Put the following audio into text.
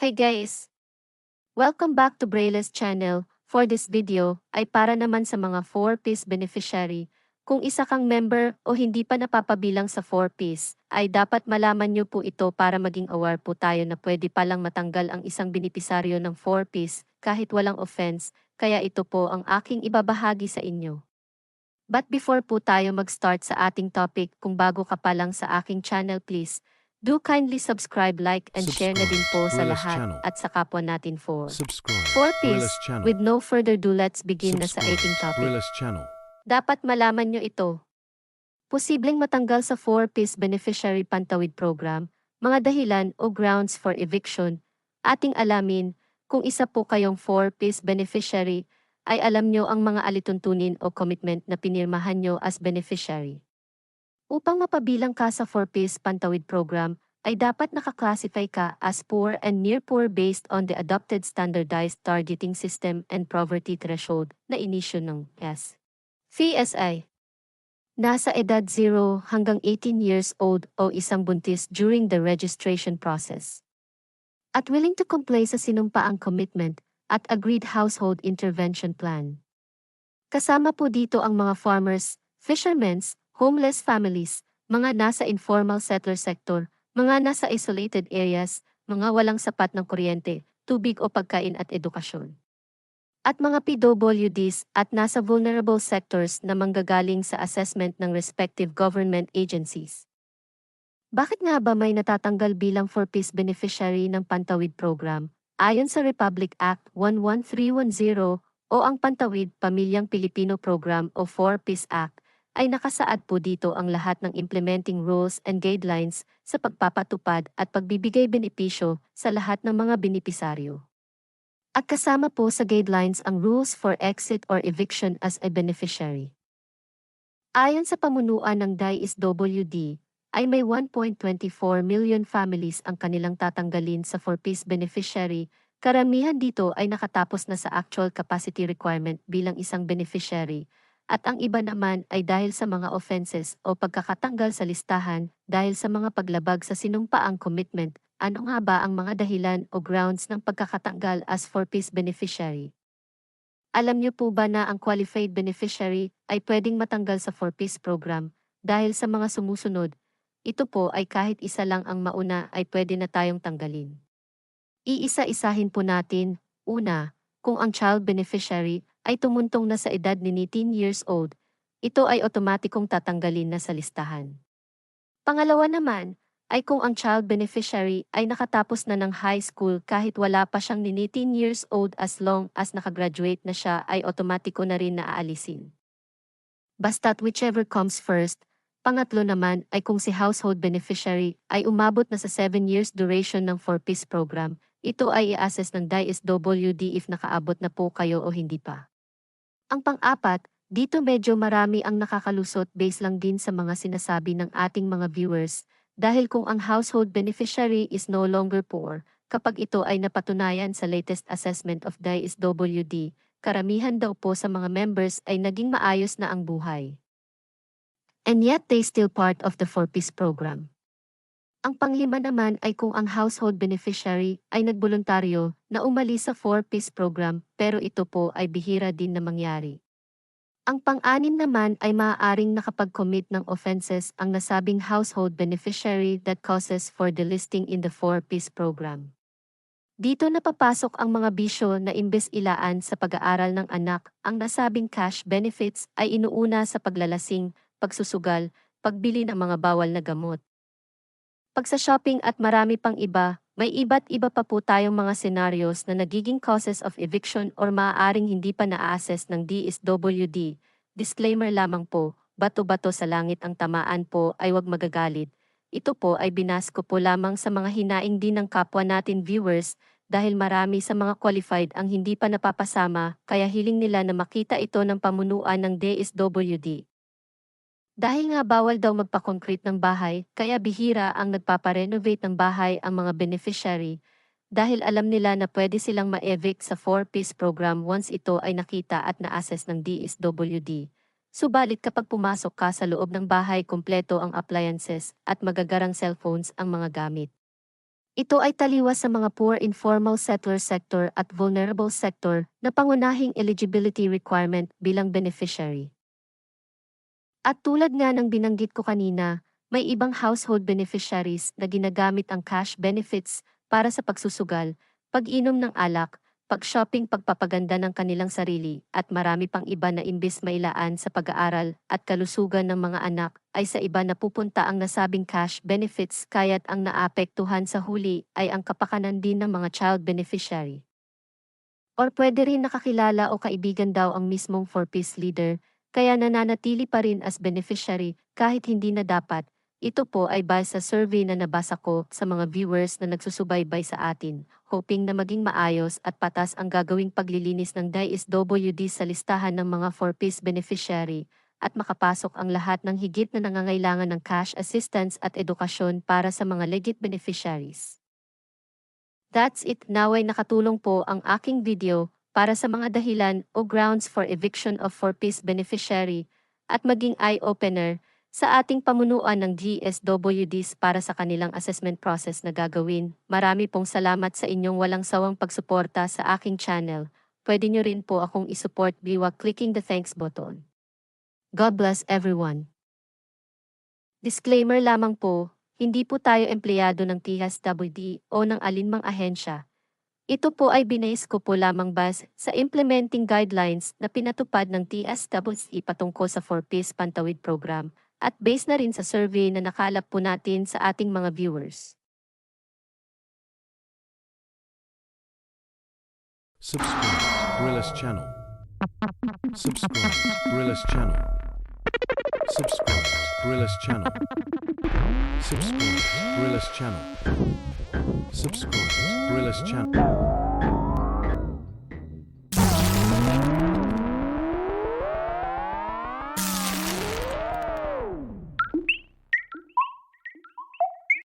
Hey guys! Welcome back to Braille's channel. For this video, ay para naman sa mga 4-piece beneficiary. Kung isa kang member o hindi pa napapabilang sa 4-piece, ay dapat malaman nyo po ito para maging aware po tayo na pwede palang matanggal ang isang benepisaryo ng 4-piece kahit walang offense, kaya ito po ang aking ibabahagi sa inyo. But before po tayo mag-start sa ating topic, kung bago ka pa lang sa aking channel please, do kindly subscribe, like, and share na din po sa Subscribe. lahat Channel. at sa kapwa natin for Subscribe. 4-piece. Gorillas Channel. With no further ado, let's begin na sa Subscribe. ating topic. Channel. Dapat malaman nyo ito. Posibleng matanggal sa 4-piece beneficiary pantawid program, mga dahilan o grounds for eviction. Ating alamin, kung isa po kayong 4-piece beneficiary, ay alam nyo ang mga alituntunin o commitment na pinirmahan nyo as beneficiary. Upang mapabilang ka sa 4-piece pantawid program, ay dapat nakaklasify ka as poor and near poor based on the adopted standardized targeting system and poverty threshold na inisyo ng S. Nasa edad 0 hanggang 18 years old o isang buntis during the registration process. At willing to comply sa sinumpaang commitment at agreed household intervention plan. Kasama po dito ang mga farmers, fishermen, homeless families, mga nasa informal settler sector, mga nasa isolated areas, mga walang sapat ng kuryente, tubig o pagkain at edukasyon at mga PWDs at nasa vulnerable sectors na manggagaling sa assessment ng respective government agencies. Bakit nga ba may natatanggal bilang for peace beneficiary ng Pantawid Program? Ayon sa Republic Act 11310 o ang Pantawid Pamilyang Pilipino Program o 4-Peace Act, ay nakasaad po dito ang lahat ng implementing rules and guidelines sa pagpapatupad at pagbibigay benepisyo sa lahat ng mga benepisaryo. At kasama po sa guidelines ang rules for exit or eviction as a beneficiary. Ayon sa pamunuan ng DISWD, ay may 1.24 million families ang kanilang tatanggalin sa for-peace beneficiary, karamihan dito ay nakatapos na sa actual capacity requirement bilang isang beneficiary, at ang iba naman ay dahil sa mga offenses o pagkakatanggal sa listahan dahil sa mga paglabag sa sinumpaang commitment ano nga ba ang mga dahilan o grounds ng pagkakatanggal as for-peace beneficiary? Alam niyo po ba na ang qualified beneficiary ay pwedeng matanggal sa for-peace program dahil sa mga sumusunod? Ito po ay kahit isa lang ang mauna ay pwede na tayong tanggalin. Iisa-isahin po natin, una, kung ang child beneficiary ay tumuntong na sa edad ni 18 years old, ito ay otomatikong tatanggalin na sa listahan. Pangalawa naman, ay kung ang child beneficiary ay nakatapos na ng high school kahit wala pa siyang 18 years old as long as nakagraduate na siya ay otomatiko na rin naaalisin. Basta't whichever comes first, pangatlo naman ay kung si household beneficiary ay umabot na sa 7 years duration ng 4-piece program, ito ay i-assess ng DISWD if nakaabot na po kayo o hindi pa. Ang pang-apat, dito medyo marami ang nakakalusot based lang din sa mga sinasabi ng ating mga viewers, dahil kung ang household beneficiary is no longer poor, kapag ito ay napatunayan sa latest assessment of DISWD, karamihan daw po sa mga members ay naging maayos na ang buhay. And yet they still part of the 4-piece program. Ang panglima naman ay kung ang household beneficiary ay nagboluntaryo na umalis sa 4-piece program pero ito po ay bihira din na mangyari. Ang pang-anim naman ay maaaring nakapag-commit ng offenses ang nasabing household beneficiary that causes for delisting in the 4-piece program. Dito napapasok ang mga bisyo na imbes ilaan sa pag-aaral ng anak, ang nasabing cash benefits ay inuuna sa paglalasing, pagsusugal, pagbili ng mga bawal na gamot. Pag sa shopping at marami pang iba, may iba't iba pa po tayong mga scenarios na nagiging causes of eviction or maaaring hindi pa na-assess ng DSWD. Disclaimer lamang po, bato-bato sa langit ang tamaan po ay wag magagalit. Ito po ay binasko po lamang sa mga hinaing din ng kapwa natin viewers dahil marami sa mga qualified ang hindi pa napapasama kaya hiling nila na makita ito ng pamunuan ng DSWD. Dahil nga bawal daw magpa-concrete ng bahay, kaya bihira ang nagpaparenovate ng bahay ang mga beneficiary, dahil alam nila na pwede silang ma-evict sa 4-piece program once ito ay nakita at na-assess ng DSWD. Subalit kapag pumasok ka sa loob ng bahay kumpleto ang appliances at magagarang cellphones ang mga gamit. Ito ay taliwas sa mga poor informal settler sector at vulnerable sector na pangunahing eligibility requirement bilang beneficiary. At tulad nga ng binanggit ko kanina, may ibang household beneficiaries na ginagamit ang cash benefits para sa pagsusugal, pag-inom ng alak, pag-shopping pagpapaganda ng kanilang sarili, at marami pang iba na imbis mailaan sa pag-aaral at kalusugan ng mga anak, ay sa iba na pupunta ang nasabing cash benefits kaya't ang naapektuhan sa huli ay ang kapakanan din ng mga child beneficiary. Or pwede rin nakakilala o kaibigan daw ang mismong for-peace leader, kaya nananatili pa rin as beneficiary kahit hindi na dapat, ito po ay base sa survey na nabasa ko sa mga viewers na nagsusubaybay sa atin, hoping na maging maayos at patas ang gagawing paglilinis ng DISWD sa listahan ng mga for-peace beneficiary at makapasok ang lahat ng higit na nangangailangan ng cash assistance at edukasyon para sa mga legit beneficiaries. That's it. Naway nakatulong po ang aking video para sa mga dahilan o grounds for eviction of for-peace beneficiary at maging eye-opener sa ating pamunuan ng GSWDs para sa kanilang assessment process na gagawin. Marami pong salamat sa inyong walang sawang pagsuporta sa aking channel. Pwede nyo rin po akong isupport via clicking the thanks button. God bless everyone. Disclaimer lamang po, hindi po tayo empleyado ng TSWD o ng alinmang ahensya. Ito po ay binase ko po lamang bas sa implementing guidelines na pinatupad ng TSWD patungkol sa 4-Piece Pantawid Program at based na rin sa survey na nakalap po natin sa ating mga viewers. Subscribe Gorillas Channel. Subscribe Gorillas Channel. Subscribe Gorillas Channel. Subscribe Gorillas Channel. Subscribe Gorillas Channel.